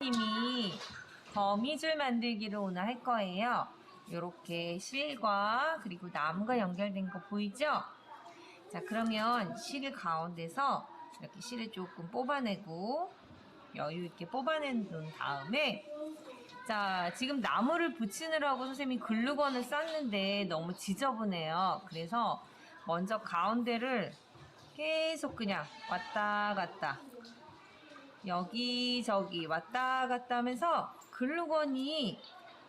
님이 거미줄 만들기를 오늘 할 거예요. 이렇게 실과 그리고 나무가 연결된 거 보이죠? 자, 그러면 실 가운데서 이렇게 실을 조금 뽑아내고 여유 있게 뽑아낸 다음에 자, 지금 나무를 붙이느라고 선생님이 글루건을 쌌는데 너무 지저분해요. 그래서 먼저 가운데를 계속 그냥 왔다 갔다 여기저기 왔다 갔다 하면서 글루건이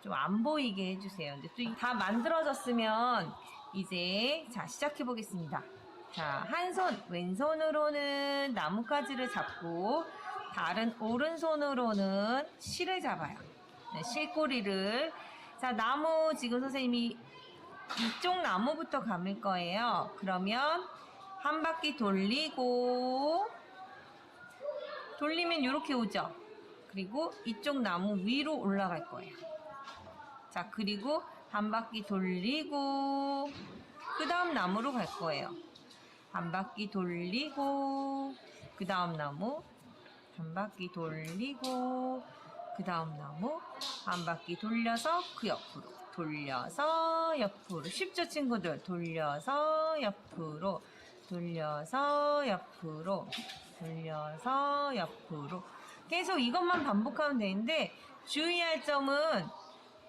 좀 안 보이게 해주세요. 또다 만들어졌으면 이제 자 시작해 보겠습니다. 자, 한 손 왼손으로는 나뭇가지를 잡고 다른 오른손으로는 실을 잡아요. 네, 실꼬리를 자 나무 지금 선생님이 이쪽 나무부터 감을 거예요. 그러면 한 바퀴 돌리고 돌리면 이렇게 오죠. 그리고 이쪽 나무 위로 올라갈 거예요. 자, 그리고 한 바퀴 돌리고 그 다음 나무로 갈 거예요. 한 바퀴 돌리고 그 다음 나무 한 바퀴 돌리고 그 다음 나무 한 바퀴 돌려서 그 옆으로 돌려서 옆으로 쉽죠 친구들 돌려서 옆으로 돌려서 옆으로 돌려서 옆으로. 계속 이것만 반복하면 되는데 주의할 점은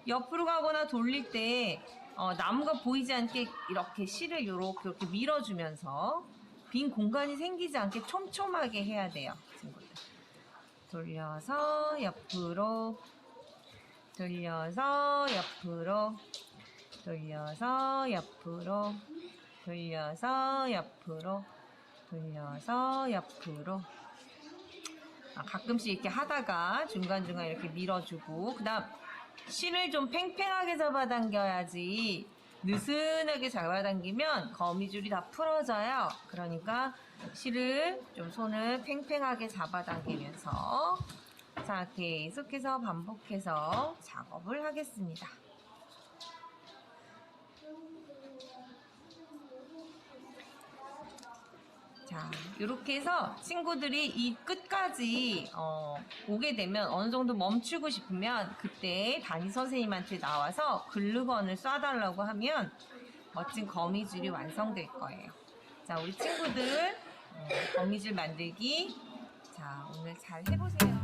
옆으로 가거나 돌릴 때 어, 나무가 보이지 않게 이렇게 실을 이렇게 이렇게 밀어주면서 빈 공간이 생기지 않게 촘촘하게 해야 돼요 친구들. 돌려서 옆으로 돌려서 옆으로 돌려서 옆으로 돌려서 옆으로 돌려서 옆으로. 아, 가끔씩 이렇게 하다가 중간중간 이렇게 밀어주고. 그 다음 실을 좀 팽팽하게 잡아당겨야지 느슨하게 잡아당기면 거미줄이 다 풀어져요. 그러니까 실을 좀 손을 팽팽하게 잡아당기면서 자 계속해서 반복해서 작업을 하겠습니다 자, 이렇게 해서 친구들이 이 끝까지 어, 오게 되면 어느 정도 멈추고 싶으면 그때 담임 선생님한테 나와서 글루건을 쏴달라고 하면 멋진 거미줄이 완성될 거예요. 자, 우리 친구들 어, 거미줄 만들기 자, 오늘 잘 해보세요.